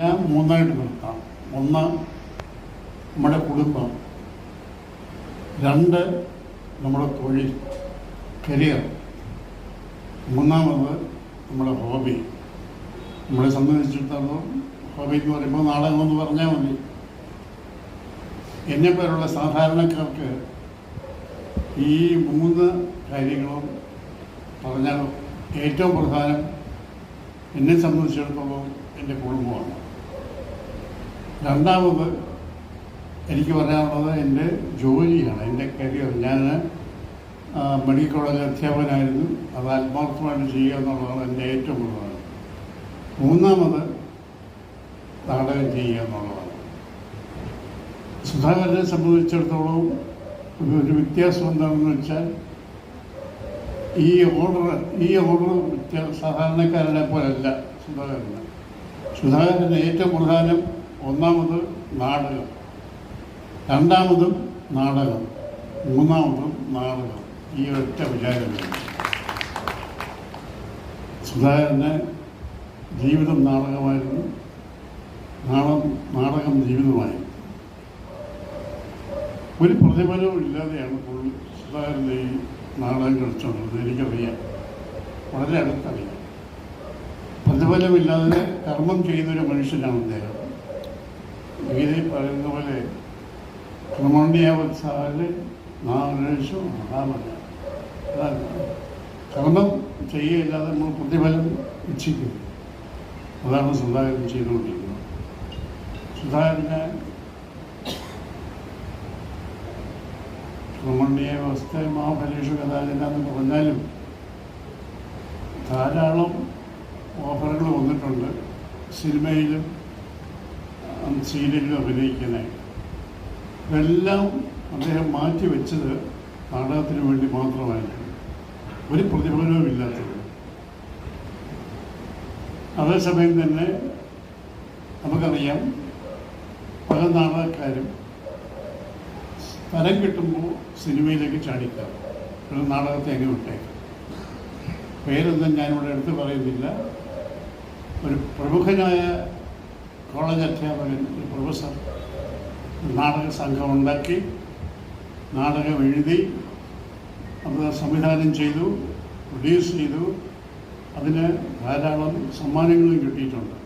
ഞാൻ മൂന്നായിട്ട് നിർത്താം. ഒന്ന് നമ്മുടെ കുടുംബം രണ്ട് നമ്മുടെ തൊഴിൽ കരിയർ മൂന്നാമത് നമ്മുടെ ഹോബി നമ്മളെ സംബന്ധിച്ചിടത്തോളം ഹോബി എന്ന് പറയുമ്പോൾ നാടകമെന്ന് പറഞ്ഞാൽ മതി. എന്നെ പോലുള്ള സാധാരണക്കാർക്ക് ഈ മൂന്ന് കാര്യങ്ങളും പറഞ്ഞാൽ ഏറ്റവും പ്രധാനം എന്നെ സംബന്ധിച്ചിടത്തോളം എന്റെ കുടുംബമാണ്. രണ്ടാമത് എനിക്ക് പറയാനുള്ളത് എന്റെ ജോലിയാണ് എന്റെ കരിയർ. ഞാൻ മെഡിക്കൽ കോളേജ് അധ്യാപകനായിരുന്നു. അത് ആത്മാർത്ഥമായിട്ട് ചെയ്യുക എന്നുള്ളതാണ് എന്റെ ഏറ്റവും കൂടുതലാണ് മൂന്നാമത് നാടകം ചെയ്യുക എന്നുള്ളതാണ്. സുധാകരനെ സംബന്ധിച്ചിടത്തോളം ഒരു വ്യത്യാസം എന്താണെന്ന് വെച്ചാൽ ഈ ഓർഡർ ഈ ഓർഡർ സാധാരണക്കാരനെ പോലല്ല സുധാകരന്. സുധാകരന് ഏറ്റവും പ്രധാനം ഒന്നാമത് നാടകം. രണ്ടാമതും നാടകം. മൂന്നാമതും നാടകം. ഈ ഒറ്റ വിചാരമാണ് സുധാകരന് ജീവിതം നാടകമായിരുന്നു. നാടകം നാടകം ജീവിതമായിരുന്നു. ഒരു പ്രതിഫലവും ഇല്ലാതെയാണ് പുള്ളി സുധാകരന്റെ ഈ നാടകം കളിച്ചുകൊണ്ടിരുന്നത്. എനിക്കറിയാം. വളരെ അടുത്തറിയാം. പ്രതിഫലമില്ലാതെ കർമ്മം ചെയ്യുന്നൊരു മനുഷ്യനാണ് അദ്ദേഹം ഗീതയിൽ പറയുന്ന പോലെ ക്രമണ്യാവത്സാൽ നാമേഷു മഹാമല്ല അതാണ്. കർമ്മം ചെയ്യുകയില്ലാതെ നമ്മൾ പ്രതിഫലം ഇച്ഛിക്കും അതാണ് സുധാകരൻ ചെയ്തുകൊണ്ടിരിക്കുന്നത്. സുധാകരനെ ക്രമണ്യ വ്യവസ്ഥ മഹാഫലേഷു കഥാചന എന്ന് പറഞ്ഞാലും ധാരാളം ഓഫറുകൾ വന്നിട്ടുണ്ട്. സിനിമയിലും ഉം, അഭിനയിക്കാനായിട്ട് എല്ലാം അദ്ദേഹം മാറ്റി വെച്ചത് നാടകത്തിന് വേണ്ടി മാത്രമായിരുന്നു. ഒരു പ്രതിഫലവും ഇല്ലാത്തത്. അതേസമയം തന്നെ നമുക്കറിയാം പല നാടകക്കാരും സ്ഥലം കിട്ടുമ്പോൾ സിനിമയിലേക്ക് ചാടിക്കാം. ഒരു നാടകത്തെ അങ്ങ് വിട്ടേക്കാം പേരൊന്നും ഞാനിവിടെ എടുത്തു പറയുന്നില്ല. ഒരു പ്രമുഖനായ കോളേജ് അധ്യാപകൻ ഒരു പ്രൊഫസർ നാടക സംഘം ഉണ്ടാക്കി നാടകം എഴുതി അത് സംവിധാനം ചെയ്തു പ്രൊഡ്യൂസ് ചെയ്തു. അതിന് ധാരാളം സമ്മാനങ്ങളും കിട്ടിയിട്ടുണ്ട്.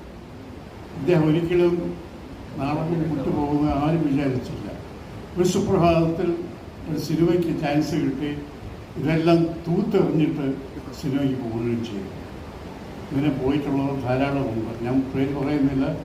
അദ്ദേഹം ഒരിക്കലും നാടകം വിട്ടുപോകുന്ന ആരും വിചാരിച്ചില്ല. ഒരു സുപ്രഭാതത്തിൽ ഒരു സിനിമയ്ക്ക് ചാൻസ് കിട്ടി. ഇതെല്ലാം തൂത്തെറിഞ്ഞിട്ട് സിനിമയ്ക്ക് പോവുകയും ചെയ്തു. ഇങ്ങനെ പോയിട്ടുള്ളവർ ധാരാളമുണ്ട്. ഞാൻ പേര് പറയുന്നില്ല.